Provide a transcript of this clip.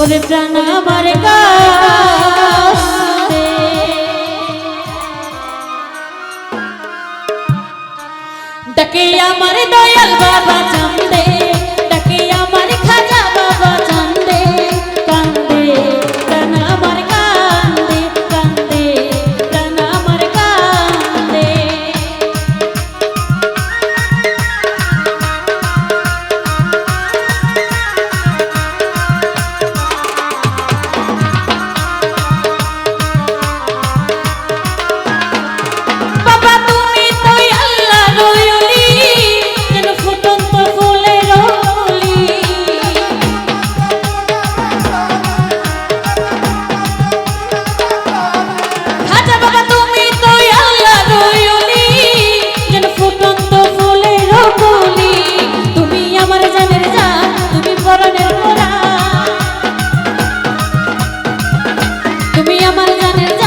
ওরে প্রাণ আমার ডাকে আমার দয়াল বাবা তুমি আমার গানের